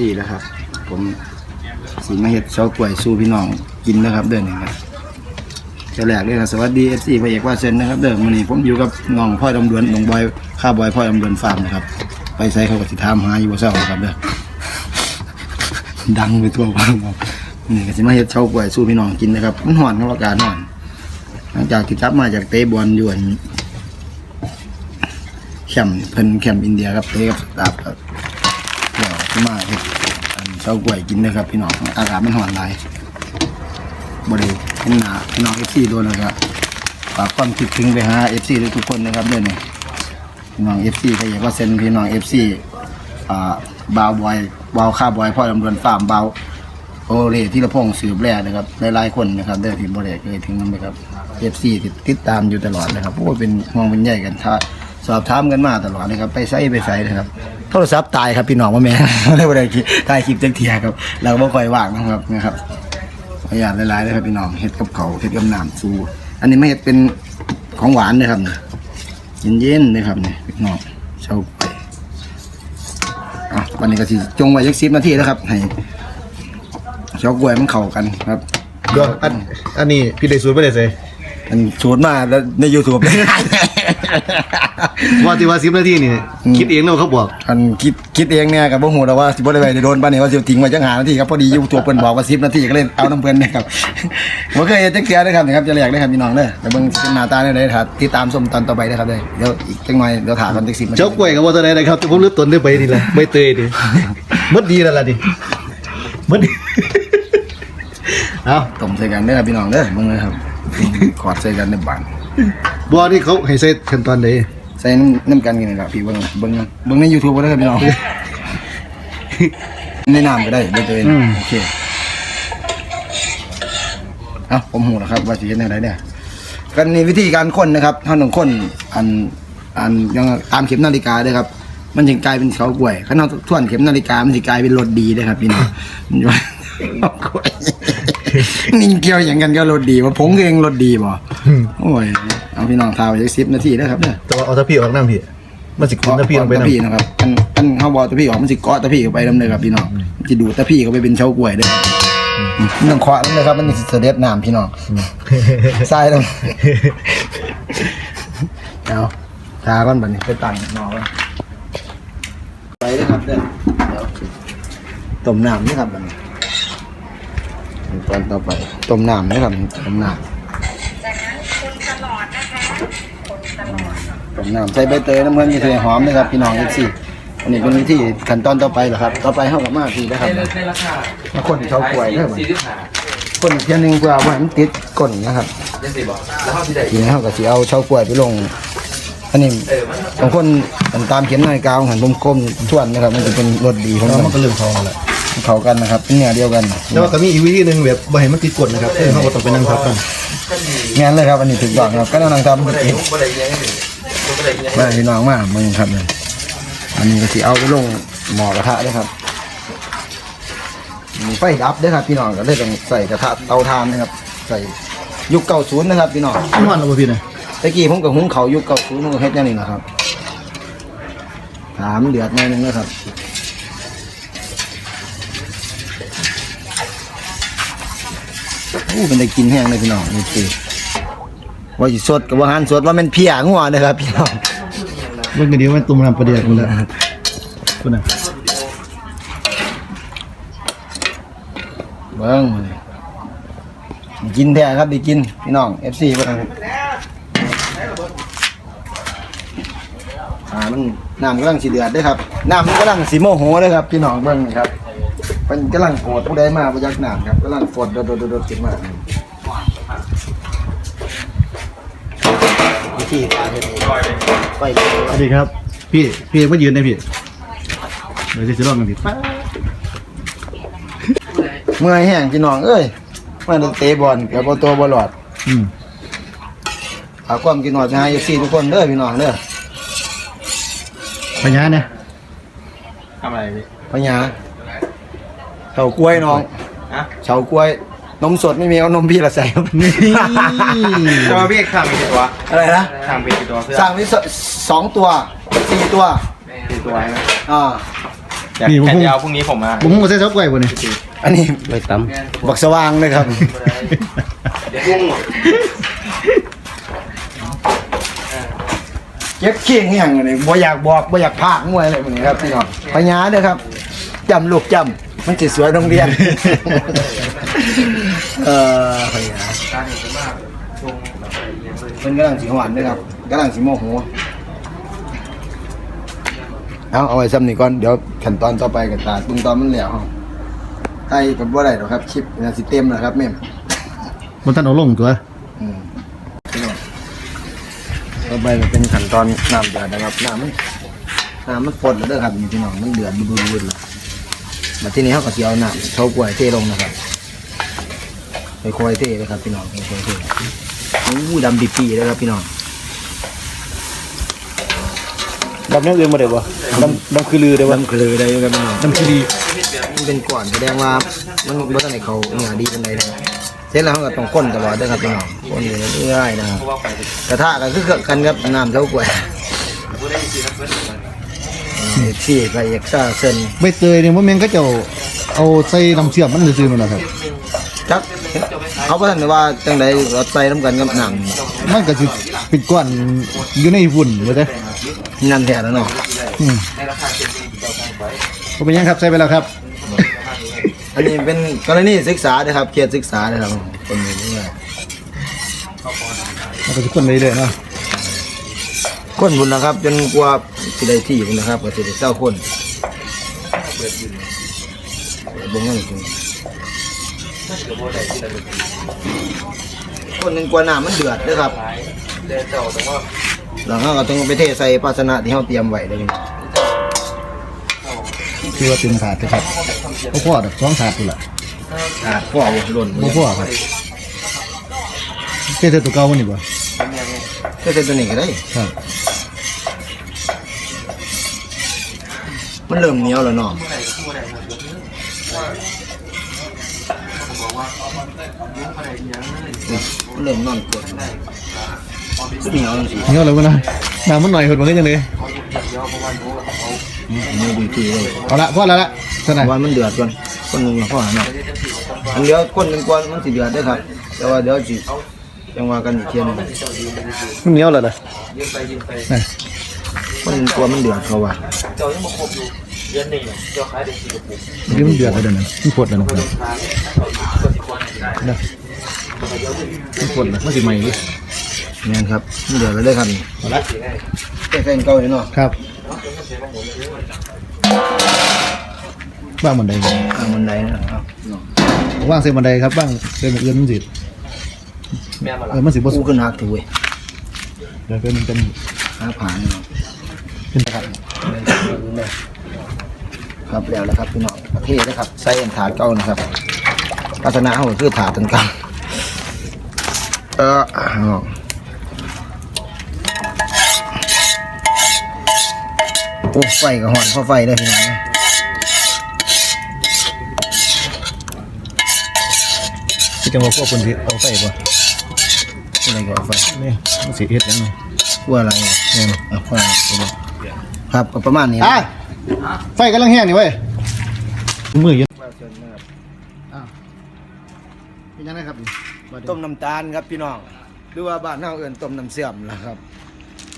สี่แล้วครับ ผมสีมาเห็ดเฉากล้วยสู้พี่น้องกินนะครับเดินนี่ครับจะแหลกเลยครับสวัสดีเอฟซีพระเอกว่าเซนนะครับเดินวันนี้ผมอยู่กับน้องพ่อยลำดวนน้องบอยข้าบอยพ่อยลำดวนฟาร์มนะครับไปใส่เขาก็สิถามหาอยู่ว่าเศร้าครับเด้อดังไปทั่วบ้านครับนี่ก็สิมาเห็ดเฉากล้วยสู้พี่น้องกินนะครับมันห่อนครับอากาศห่อน หลังจากที่กลับมาจากเตะบอลอยู่อันแคมป์เพิ่นแคมป์อินเดียครับเตะกับตาฟครับ มาเฮ็ดอันเชากล้วยกินนะครับพี่น้องอากาศมันร้อนหลายบริเห็นหนาพี่น้องเอฟซีด้วยนะครับฝากความคิดถึงไปหาเอฟซีทุกคนนะครับเด้วยนี่พี่น้องเอฟซีก็อยากว่าเซ็นพี่น้องเอฟซีอ่าบาวบอยบาวข้าบอยพ่อลำดวนฟาร์มบาวโอเล่ที่ละพงสืบแร่นะครับหลายๆคนนะครับเด้อที่บริเคยถึงนั้นนะครับเอฟซีติดตามอยู่ตลอดนะครับโอ้เป็นห่วงเป็นใหญ่กันถ้าสอบถามกันมาตลอดนะครับ ไปใส่ไปใส่นะครับ โทรศัพท์ตายครับพี่น้องว่าแม่ได้บ่ได้คิดถ่ายคลิปจักเทียครับเราบ่ค่อยว่างนะครับนะครับขออนุญาตหลายๆเลยครับพี่น้องเฮ็ดกับเขาวเฮ็ดกับน้ำสู้อันนี้ไม่เฮ็ดเป็นของหวานนะครับนี่เย็นๆนะครับนี่พี่น้องเช้าไปอะวันนี้ก็สิจงไว้จัก10นาทีนะครับให้เช้ากล้วยมันเข้ากันครับเดี๋ยวอันอันนี้พี่ได้สูตรไม่ได้ใส่อันสูตรมาแล้วใน YouTube เลย ว่าที่ว่าสิบนาทีนี่คิดเองแล้วเขาบอกอันคิดคิดเองเนี่ยกับบ่ฮู้แล้วว่าสิบ่ได้ไปโดนปานนี้ว่าสิทิ้งไว้จังหานาทีครับพอดีอยู่ตัวเพิ่นบอกว่า10นาทีก็เลยเอาน้ำเพิ่นนะครับบ่เคยเฮ็ดจักเทื่อนะครับนะครับจะแลกได้ครับพี่น้องเด้อแต่เบิ่งสิเป็นหน้าตาได้ไดถ้าติดตามชมตอนต่อไปเด้อครับเด้อเดี๋ยวอีกจังหน่อยเดี๋ยวถามกันจัก10นาทีเจ้ากล้วยกับว่าตัวไหนนะครับแต่ผมเลือกตนได้ไปนี่แหละใบเตยดิมดดีแล้วล่ะดิมดดีเอาต้มใส่กันเด้อครับพี่น้องเด้อเบิ่งเลยครับขอดใส่กันในบ้าน บัวนี่เขาให้ใส่ขั้นตอนไหนใส่น้ำกันกันนี่ล่ะพี่เบิ่งเบิ่งเบิ่งใน YouTube บ่ได้อครับพี่น้องในน้ำก็ได้บ่เตยโอเคเอ้าผมฮู้แล้วครับว่าสิเฮ็ดจังไดเด้อกันนี่วิธีการค้นนะครับท่านต้องค้นอันอันยังตามเข็มนาฬิกาด้วยครับ มันจึงกลายเป็นเสากล้วยข้างนอกท่วนเข็มนาฬิกามันจะกลายเป็นรถดีเลยครับพี่น้องมันจะว่าเสากล้วย นิ่งเกี่ยวอย่างกันก็รถดีว่าผงเองรถดีบ่โอ้ยเอาพี่น้องทาไปสักสิบนาทีนะครับเนี่ยแต่ว่าเอาตะพี่ออกน้ำพี่มันสิกินตะพี่ลงไปตะน้ำพี่นะครับอันอันเขาบอกตะพี่ออกมันสิเกาะตะพี่เข้าไปน้ำเลยครับพี่น้องมันจะดูดตะพี่เข้าไปเป็นเฉากล้วยเลยมันต้องเคาะนั่นเลยครับมันสิเสด็จน้ำพี่น้องทรายลงเอาทาก่อนบัดนี้ไปตั้งหม้อไว้ไปเลยครับเด้อเดี๋ยวต้มน้ำนี่ครับบัดนี้ ตอนต่อไปต้มน้ำนี่ครับต้มน้จากนั้นคนตลอดนะคะคนตลอดำต้มน้ำใส่ใบเตยน้ำมันมีเทหอมนะครับพี่น้องเอฟซีอันนี้เป็นวิธีขั้นตอนต่อไปเหรอครับ ต่อไปเข้ากับมาทีนะครับในในราคามาคนเชาวกล้วยเด้อบัดสี่นี้สิบห้าคนอีกเทียหนึงเพื่อเอาไว้มันติดก้นนะครับยังสี่บอกแล้วเขาที่ไหนทีนี้เขาก็สิเอาเชาวกล้วยไปลง อันนี้เออมันบางคนตามเข็มนาฬิกาของหันผมก้มทวนนะครับ มันจะเป็นรสดีของแล้วมัมันนก็เริ่มทองแล้ว เขากันนะครับเป็นเนื้อเดียวกันแล้วก็มีอีกวิธีหนึ่งแบบบ่ให้มันติดกดนะครับคือเขาก็ต้องไปนั่งทับกันงานเลยครับอันนี้ถูกต้องครับก็นั่งทำไม่ก็ได้ติดไม่ได้ยังไม่ได้ยังมาพี่น้องมามึงครับเลยอันนี้ก็สิเอาไปลงหม้อกระทะด้วยครับมีไฟดับด้วยครับพี่น้องก็เลยต้องใส่กระทะเตาถ่านนะครับ ใส่ยุคเก่าศูนย์นะครับพี่น้องอันวันเราบ่พี่นะตะกี้ผมกับหุงเขาวยุคเก่าศูนย์ผมก็เฮ็ดอย่างนี้นะครับถามเดือดหน่อยหนึงนะครับ อู้เป็นได้กินแห้งเลยพี่น้องนี่คือว่าสิสดกับว่าหันสดว่ามันเพียงัวนะครับพี่น้องเมื่อกี้นี้มันตุ่มน้ำประเดี๋ยวคุณละคุณน่ะเบิ้งมาเลยกินแท้ครับได้กินพี่น้อง FC เพิ่นอ่ามันน้ำกำลังสิเดือดเด้อครับน้ำมันกำลังสิโมโหเด้อครับ พี่น้องเบิ่งนี่ครับ มันกำลังโกรธผู้ใดมาบ่อยักน้ำครับกำลังฝดโดดๆๆๆขึ้นมาวิธีการเฮ็ดไฟสวัสดีครับ พี่พี่มายืนได้พี่เดี๋ยวจะลองกันพี่ป๊าเมื่อยแห้งพี่น้องเอ้ยมาเตะบอลกับบ่ตัวบ่หลอดอืมเอาความกินหอดไปให้ FC ทุกคนเด้อพี่น้องเด้อพญาเนี่ยทำอะไรพี่พญา เฉากล้วยน้องฮะเฉากล้วย นมสดไม่มีเอานมพี่ละใส่ครับนี่จะมาพี่ข้ามไปกี่ตัวอะไรนะข้ามไปกี่ตัวเพื่อสั่งไว้สสองตัวสี่ตัวสี่ตัวใช่ไหมอ่าแอยากนี่ผมแค่คงเดียวพรุ่งนี้ผมมาผมคงใส่เช้ากล้วยบ่เนี่ยอันนี้ไปตบักสว่างเลยครับเก็บเคียงเฮียงเลยบ่อยากบอกบ่อยากพากมวยอะไรแบบนี้ครับพี่น้องพญาเด้อครับจำลูกจำ มันสิสวยโรงเรียน เอ่อพญาเป็นกำลังสีหวานด้วยครับกำลังสีโมโหเอาเอาไว้ซ้ำนี่ก่อน เดี๋ยวขั้นตอนต่อไปกับตาตุ้งตอนมันเหลวเอาไทยกับว่าไรหรอกครับคลิปน่าสิเต็มแล้วครับแม่มมันท่านเอาลงตัวอืมต่อไปก็เป็นขั้นตอนน้ำเดือดนะครับน้ำมันน้ำมันฟดแล้วเด้อครับนี่พี่น้องมันเดือดบุดๆเลย มาที่นี้เขาก็สิเอาน้ำเท่ากล้วยเทลงนะครับค่อยๆเทเลยครับพี่น้องค่อยๆเทอู้ดำปีปีเลยครับพี่น้องดำเนื้ออื่นมาได้บ่ดำดำคือลือได้บ่ดำเกลือได้ครับพี่น้องดำคือดีมันเป็นก่อนแสดงว่ามันบ่ทันได้เขาเนื้อดีปานใดนะเสร็จแล้วเขาก็ต้องคนตลอดเด้อครับพี่น้องคนอยู่เรื่อยๆนะครับกระทะก็คือกันกับน้ำเท่ากล้วย เอฟซีไปเอกซ่าเซนใบเตยเนี่ยว่าแม่งก็จะเอาใส่น้ำเชื่อมมันซื่อๆนั่นนะครับจักเขาบ่ทันได้ว่าจังไดเราใส่น้ำกันกับน้มันก็สิเป็นก้อนอยู่ในฝุ่นว่าจ้ะำนั่นแท้แล้วเนาะอืมบ่เป็นหยังครับใส่ไปแล้วครับ อันนี้เป็นกรณีศึกษาเด้อครับเขตศึกษาเด้อครับคนอยู่เรื่อยมันก็สิคนเรื่อยๆเนาะ คนบุญนะครับ จนกว่าสิได้ที่บุญนะครับก็สิได้เศร้าคนเบิ่งนั่นคือคนหนึงกว่าน้ำมันเดือดเด้อครับหลังจากก็ต้องไปเทใส่ภาชนะที่เราเตรียมไว้เลยคือว่าเต็มถาดนะครับบ่พอดอกสองถาดพุ่นล่ะอ่าพ่อเอาหล่นบ่พอครับเทใส่ตัวเก่ามันนี่บ่เทใส่ตัวนี้ก็ได้ครับ มันเริ่มเหนียวแล้วเนาะมันเริ่มนอนกดคือเหนียวจังซี่เหนียวแล้วบ่นะน้ำมันหน่อยเพิ่นว่าคือจังได๋นี่ดีที่เลยเอาละพอแล้วละเท่านั้นวันมันเดือดก่อนคนหนึ่งพ่อหาหน่อยอันเดียวคนหนึ่งก่อนมันสิเดือดได้อครับ แต่ว่าเดี๋ยวสิยังว่ากันอีกเทียหนึงมันเหนียวแล้วล่ะ คนหนึ่งกลัวมันเดือดเขาว่านี่มันเดือดแล้วเดี๋ยวนั้นมันปวดแล้วนะครับนะมันปวดแล้วมันสิใหม่ดิเนี่ยครับมันเดือดแล้วได้อครับนี่เอาละแค่แฟนเก่าอยู่เนาะครับว่างบันไดทางบันไดนะครับว่างเส้นบันไดครับว่างเส้นอื่นมันสิแม่มาเออมันสิบ่สุกูดขึ้นหักถือเว้ยเดี๋ยวเป็นเป็นหาผ่านเนาะ เป็นครับครับแล้วแล้วครับพี่น้องประเทศนะครับใส่อันถาดเก่านะครับลักษณะเขาก็คือถาดตรงกลางเออเอาโอ้ไฟก็หอนเพราะไฟได้อพี่น้องนะที่จังหวัดพวกคนสิเอาใส่บ่อะไรก็เอาไฟนี่มันสิเฮ็ดหยังไงกลัวอะไรเนี่ยเอาไฟไปเลย ครับก็ประมาณนี้อะไฟกำลังแห้งนี่เว้ยมือเย็นอ้าวเป็นยังไงครับนี่มาดิต้มน้ำตาลครับพี่น้องหรือว่าบ้านเฮาเอิ้นต้มน้ำเสื่อมล่ะครับ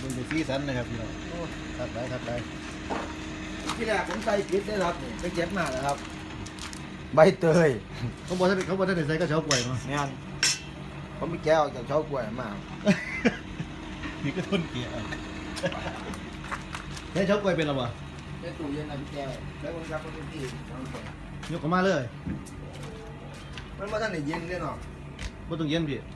มันเป็นสีสันนะครับพี่น้องโอ้ครับได้ครับได้ที่แรกผมใส่ผิดได้ครับไปเก็บมาแล้วครับ ใบเตยเขาบอกท่านเขาบอกท่านได้ใส่กระเช้าป่วยมาเนี่ยผมไปแก้วจากเช้ากล้วยมานี่ก็ทุนเกียร์ ได้เช้ากล้วยเป็นหรอวะในตู้เย็นนะพี่แก้วแล้วมันครับมันที่ยกออกมาเลย มันมาท่านได้เย็นเลยเนาะบ่ต้องเย็นพี่จังได๋ก็